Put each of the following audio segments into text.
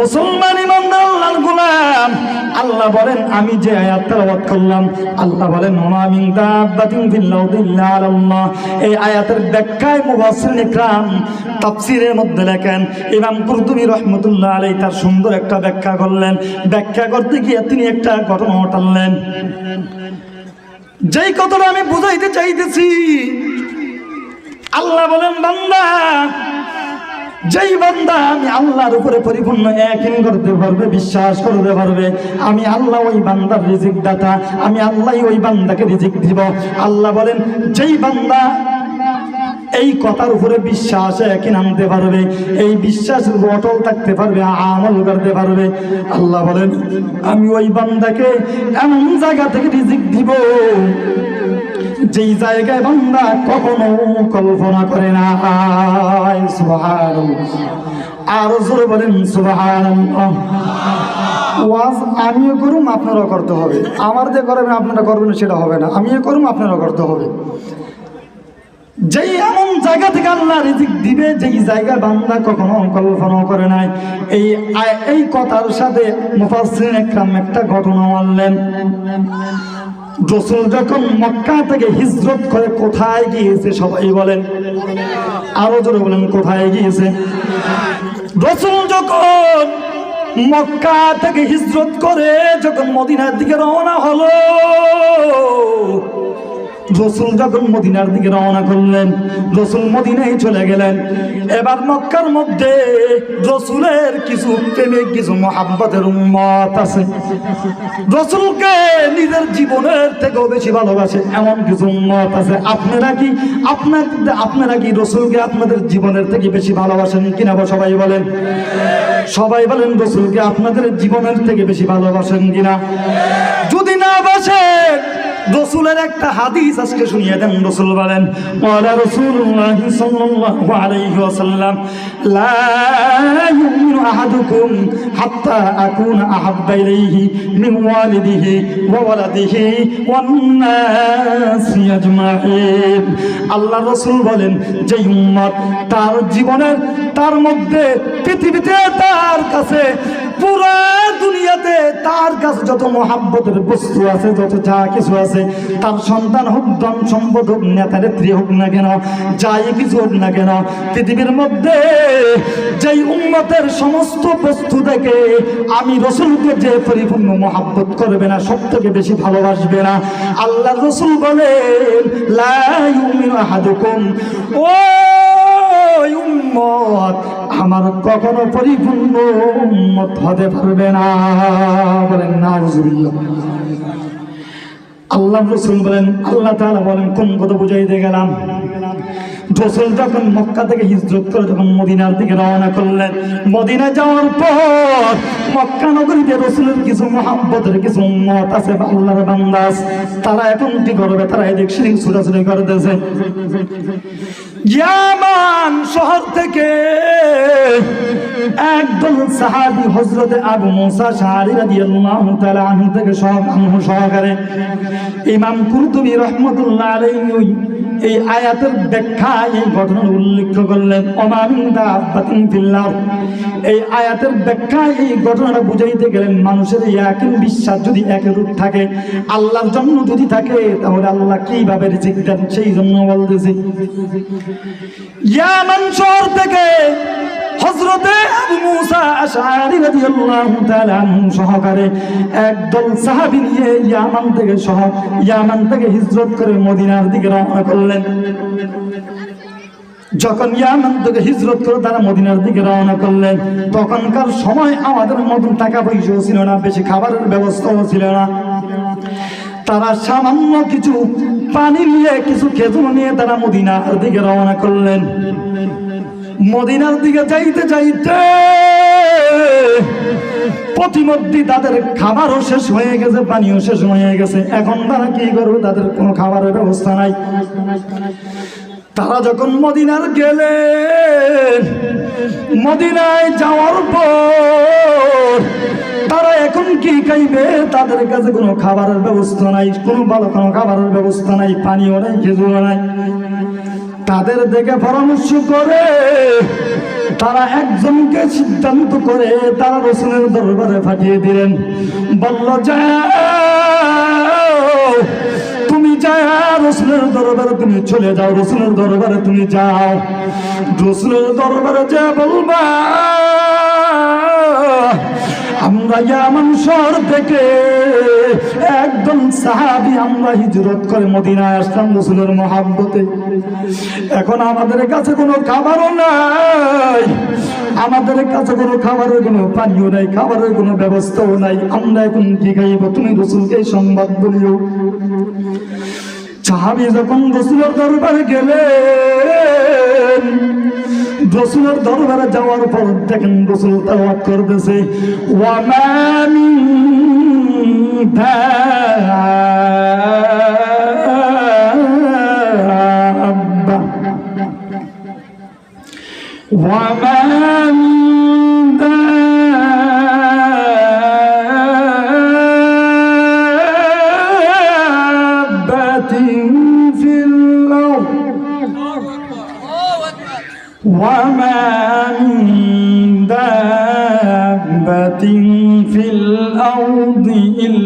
মুসলমান ইমানদার আল্লাহর গোলাম। আল্লাহ বলেন, আমি যে আয়াত তেলাওয়াত করলাম, আল্লাহ বলেন, ওমা মিন দাব্বাতিন ফিল আরদি এই আয়াতের ব্যাখ্যায় মুফাসসিরিন ইকরাম তাফসীরের মধ্যে লেখেন, ইমাম কুরতুবী রাহমাতুল্লাহ আলাইহি তার সুন্দর একটা ব্যাখ্যা করলেন। ব্যাখ্যা করতে গিয়ে তিনি একটা ঘটনা ঘটালেন। যেই কথাটা আমি বুঝাইতে চাইতেছি, আল্লাহ বলেন, বান্দা যেই বান্দা আমি আল্লাহর উপরে পরিপূর্ণ একই করতে পারবে, বিশ্বাস করতে পারবে, আমি আল্লাহ ওই বান্দার রিজিক দাতা, আমি আল্লাহ ওই বান্দাকে রিজিক দিব। আল্লাহ বলেন, যেই বান্দা এই কথার উপরে বিশ্বাস একই নামতে পারবে, এই বিশ্বাস অটল থাকতে পারবে, আমল করতে পারবে। আল্লাহ বলেন, আমি ওই বান্দাকে এমন জায়গা থেকে রিজিক দিব যেই জায়গায় বান্দা কখনো কল্পনা করে না। আর জোরে বলেন ওয়াজ আমিও করুম, আপনারাও করতে হবে। আমার যে করবেন, আপনারা করবেন, সেটা হবে না। আমিও করুম, আপনারাও করতে হবে। যেই এমন জায়গা থেকে আল্লাহ রিজিক দিবে, যেই জায়গা বান্দা কখনো কল্পনা করে নাই। এই এই কথার সাথে একরাম একটা ঘটনা মানলেন রসুল যখন মক্কা থেকে হিজরত করে কোথায় গিয়েছে সবাই বলেন। আরও জোরে বলেন, কোথায় গিয়েছে? রসুল যখন মক্কা থেকে হিজরত করে যখন মদিনার দিকে রওনা হলো রসুল যখন মদিনার দিকে রওনা করলেন, রসুল মদিনায় চলে গেলেন। এবার মক্কার মধ্যে রসুলের কিছু প্রেমিক, কিছু মহাব্বতের উম্মত আছে। রসুলকে নিজের জীবনের থেকেও বেশি ভালোবাসে এমন কিছু উম্মত আছে। আপনারা কি, আপনার, আপনারা কি রসুলকে আপনাদের জীবনের থেকে বেশি ভালোবাসেন কিনা সবাই বলেন? সবাই বলেন রসুলকে আপনাদের জীবনের থেকে বেশি ভালোবাসেন কিনা? রসুলের একটা হাদিস আজকে শুনিয়ে দেন, রসুল বলেন ওয়ালা রাসূলুল্লাহ সাল্লাল্লাহু আলাইহি ওয়াসাল্লাম, লা ইউমিনু আহাদুকুম হাত্তা আকুনা আহাব্বা ইলাইহি মিন ওয়ালিদিহি ওয়া ওয়ালাদিহি ওয়ান আজমাইন। আল্লাহ রসুল বলেন যে উম্মত তার জীবনের, তার মধ্যে পৃথিবীতে তার কাছে পুরা দুনিয়াতে তার কাছে যত বস্তু আছে, যত যা কিছু আছে, তার সন্তান হোক হোক হোক না কেন, যাই কিছু হোক না কেন, পৃথিবীর মধ্যে সমস্ত বস্তু থেকে আমি রসুলকে যে পরিপূর্ণ মহাব্বত করবে না, সব থেকে বেশি ভালোবাসবে না, আল্লাহ রসুল বলেন ও উম্মত আমার কখনো পরিপূর্ণ উম্মত হতে পারবে না। বলেন না আল্লাহ রসুল বলেন, আল্লাহ তালা বলেন, কোন কথা বুঝাইতে গেলাম? রসুল যখন মক্কা থেকে হিজরত করে যখন মদিনার দিকে রওনা করলেন মদিনা যাওয়ার পর মক্কা নগরীতে রসুলের কিছু মহাব্বতের কিছু মত আছে, আল্লাহর বান্দাস তারা এখন কি করবে? তারা এদিক সিরিং ছুটাছুটি করতেছে। ইয়ামান শহর থেকে একদল সাহাবি হজরতে আবু মুসা শাহরি রাদিয়াল্লাহু তাআলা আনহু থেকে সহ, আনহু সহকারে ইমাম কুরতুবী রাহমাতুল্লাহ আলাইহি এই আয়াতের ব্যাখ্যা, এই ঘটনার উল্লেখ করলেন অমামিন দাব্বাতিন ফিল এই আয়াতের ব্যাখ্যা, এই ঘটনাটা বুঝাইতে গেলেন মানুষের একই বিশ্বাস যদি একরূপ থাকে, আল্লাহর জন্য যদি থাকে, তাহলে আল্লাহ কীভাবে রিজিক দেন? সেই জন্য বলতেছি ইয়ামান শহর থেকে সহকারে একদল সাহাবী নিয়ে ইয়ামান থেকে সহ, ইয়ামান থেকে হিজরত করে মদিনার দিকে রওনা করলেন। যখন ইয়ামান থেকে হিজরত করে তারা মদিনার দিকে রওনা করলেন, তখনকার সময় আমাদের মতন টাকা পয়সাও ছিল না, বেশি খাবারের ব্যবস্থাও ছিল না। তারা সামান্য কিছু পানি নিয়ে, কিছু খেজুর নিয়ে তারা মদিনার দিকে রওনা করলেন। মদিনার দিকে যাইতে যাইতে প্রতিমধ্যে তাদের খাবারও শেষ হয়ে গেছে, পানিও শেষ হয়ে গেছে। এখন তারা কি করবে? তাদের কোনো খাবারের ব্যবস্থা নাই। তারা যখন মদিনার গেলেন, মদিনায় যাওয়ার পর তারা এখন কি খাইবে? তাদের কাছে কোনো খাবারের ব্যবস্থা নাই, কোনো ভালো কোনো খাবারের ব্যবস্থা নাই, পানিও নাই, খেজুরও নাই। তাদের দেখে পরামর্শ করে তারা একজনকে সিদ্ধান্ত করে তারা রসুলের দরবারে পাঠিয়ে দিলেন। বলল, যাও, তুমি যাও, রসুলের দরবারে তুমি চলে যাও, রসুলের দরবারে তুমি যাও। রসুলের দরবারে যা বলবা, আমরা ইয়ামান শহর থেকে সাহাবি আমরা হিজরত করে মদিনায় আসলাম রসুলের মহাব্বতে। এখন আমাদের কাছে কোনো খাবারও নাই। আমাদের কাছে কোনো খাবারের কোনো পানীয় নাই, খাবারের কোনো ব্যবস্থাও নাই। আমরা এখন কি খাইব? তুমি রসুলকে সংবাদ বলিও। সাহাবি যখন রসুলের দরবারে গেলেন, রসুলের দরবারে যাওয়ার পর দেখেন রসুল করতেছে دابة وما من دابة في الأرض وما من دابة في الأرض إلا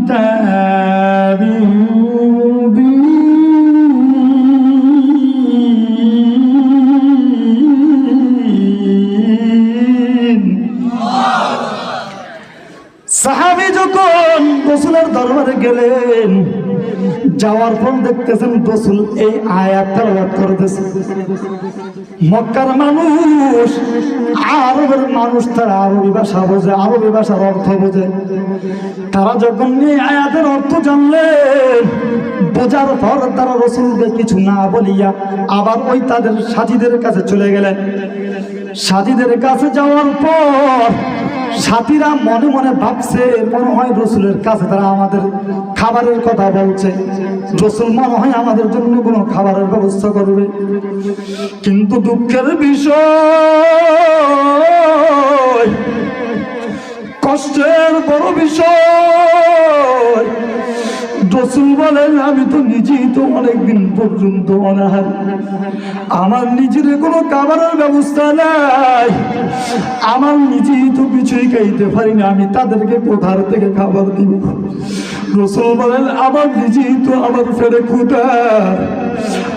كتاب مبين সাহাবি যখন রসুলের দরবারে গেলেন যাওয়ার পর দেখতেছেন রসুল এই আয়াত তেলাওয়াত করতেছে মক্কার মানুষ, আরবের মানুষ, তারা আরবি ভাষা বোঝে, আরবি ভাষার অর্থ বোঝে। তারা যখন এই আয়াতের অর্থ জানলে, বোঝার পর তারা রসুলকে কিছু না বলিয়া আবার ওই তাদের সাজিদের কাছে চলে গেলেন। সাজিদের কাছে যাওয়ার পর সাথীরা মনে মনে ভাবছে, মনে হয় রসুলের কাছে তারা আমাদের খাবারের কথা বলছে। রসুল মনে হয় আমাদের জন্য কোনো খাবারের ব্যবস্থা করবে। কিন্তু দুঃখের বিষয়, কষ্টের বড় বিষয় রসুল বলেন, আমি তো নিজেই তো অনেকদিন পর্যন্ত অনাহার। আমার নিজের কোনো খাবারের ব্যবস্থা নাই। আমার নিজেই তো কিছুই খাইতে পারি না। আমি তাদেরকে কোথার থেকে খাবার দিব। রসুল বলেন, আমার নিজেই তো আমার ফেরে ক্ষুদা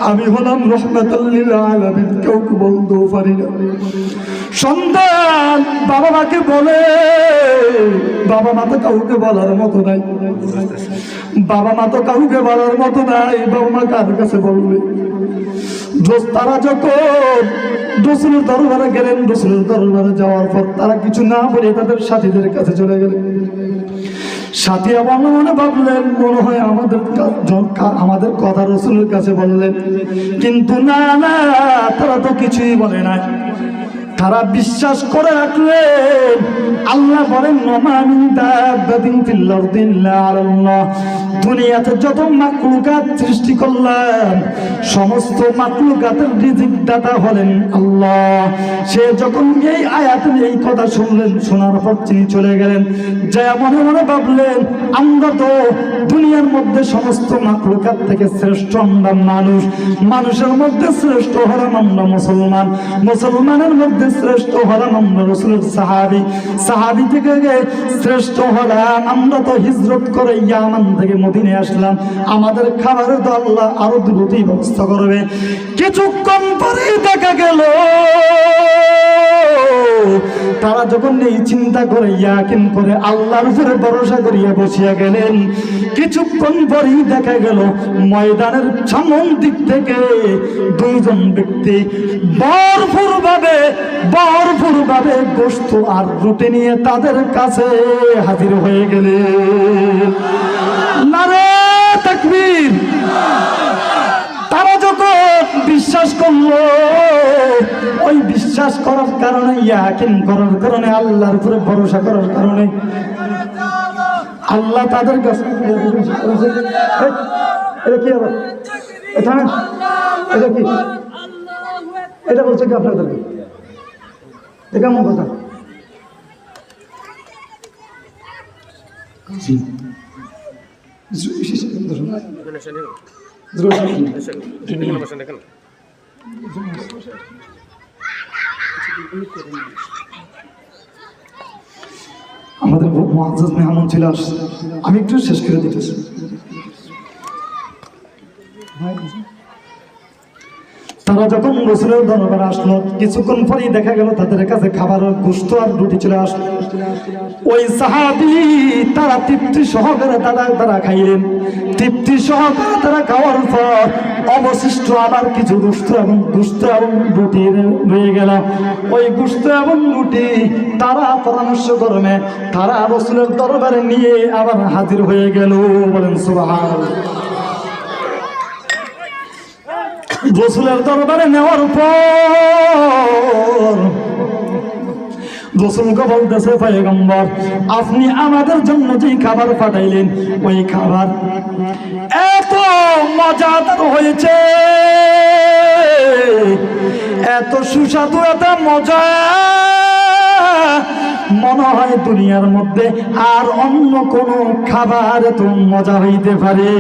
আমি হলাম রহমাতাল্লিল আলামিন কাউকে বলতেও পারি না। সন্তান, বাবা মাকে বলে। বাবা মা তো কাউকে বলার মতো নাই। বাবা মা তো কাউকে বলার মতো নাই। বাবা মা কার কাছে বলবে? তারা যখন রসুলের দরবারে গেলেন রসুলের দরবারে যাওয়ার পর তারা কিছু না বলে তাদের সাথীদের কাছে চলে গেলেন। সাথী আবার মনে ভাবলেন, মনে হয় আমাদের আমাদের কথা রসুলের কাছে বললেন। কিন্তু না না, তারা তো কিছুই বলে নাই। তারা বিশ্বাস করে আল্লাহ বলেন যত মাকলুকাত সৃষ্টি করলাম সমস্ত মাকলুকাতের দাতা হলেন আল্লাহ। সে যখন এই এই কথা শুনলেন, শোনার পর তিনি চলে গেলেন। যা মনে মনে ভাবলেন আমরা তো দুনিয়ার মধ্যে সমস্ত মাকলুকাত থেকে শ্রেষ্ঠ আমরা মানুষ। মানুষের মধ্যে শ্রেষ্ঠ হলাম আমরা মুসলমান। মুসলমান মুসলমানের মধ্যে শ্রেষ্ঠ হলাম আমরা রসুলের সাহাবি। সাহাবি থেকে শ্রেষ্ঠ হলাম আমরা তো হিজরত করে ইয়ামান থেকে মদিনে আসলাম। আমাদের খাবারের তো আল্লাহ আরও দ্রুতই ব্যবস্থা করবে। কিছুক্ষণ পরেই দেখা গেল তারা যখন এই চিন্তা করে, ইয়াকিন করে, আল্লাহর উপরে ভরসা করিয়া বসিয়া গেলেন, কিছুক্ষণ পরেই দেখা গেল, ময়দানের সামন দিক থেকে দুইজন ব্যক্তি ভরপুর ভাবে ভরপুর ভাবে গোস্ত আর রুটি নিয়ে তাদের কাছে হাজির হয়ে গেলেন। বিশ্বাস করার কারণে ইয়াকিন করার কারণে আল্লাহর উপরে ভরসা করার কারণে আল্লাহ তাদের কাছে এই, এটা কি আবার? এটা এটা কি? এটা বলছে কি আপনাদেরকে? এটা কেমন কথা? জি। আমাদের মহাজ মেহমান ছিল আমি একটু শেষ করে দিতেছি। তারা যখন রসুলের দরবারে আসলো, কিছুক্ষণ পরেই দেখা গেল তাদের কাছে খাবার গুস্ত আর রুটি চলে আসলো। ওই সাহাবি তারা তৃপ্তি সহকারে তারা তারা খাইলেন। তৃপ্তি সহকারে তারা খাওয়ার পর অবশিষ্ট আবার কিছু গুস্ত এবং গুস্ত এবং রুটি রয়ে গেল। ওই গুস্ত এবং রুটি তারা পরামর্শ করবে, তারা রসুলের দরবারে নিয়ে আবার হাজির হয়ে গেল বলেন সুবাহ রসুলের দরবারে নেওয়ার পর রসুলকে বলতেছে পয়গম্বর, আপনি আমাদের জন্য যে খাবার পাঠাইলেন, ওই খাবার এত মজাদার হয়েছে। এত সুস্বাদু, এত মজা। মনে হয় দুনিয়ার মধ্যে আর অন্য কোনো খাবার এত মজা হইতে পারে।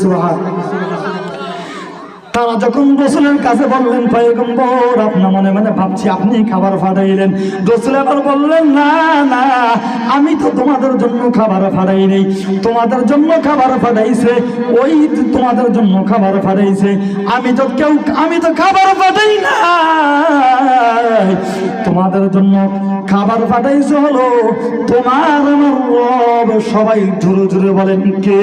সুবহান তারা যখন রসুলের কাছে বললেন, পয়গম্বর আপনার মনে মনে ভাবছি আপনি খাবার ফাটাইলেন। রসুল আবার বললেন, না না, আমি তো তোমাদের জন্য খাবার ফাটাই নেই। তোমাদের জন্য খাবার ফাটাইছে, ওই তোমাদের জন্য খাবার ফাটাইছে। আমি তো কেউ, আমি তো খাবার ফাটাই না তোমাদের জন্য খাবার ফাটাইছে হলো তোমার আমার সবাই জোরে জোরে বলেন, কে?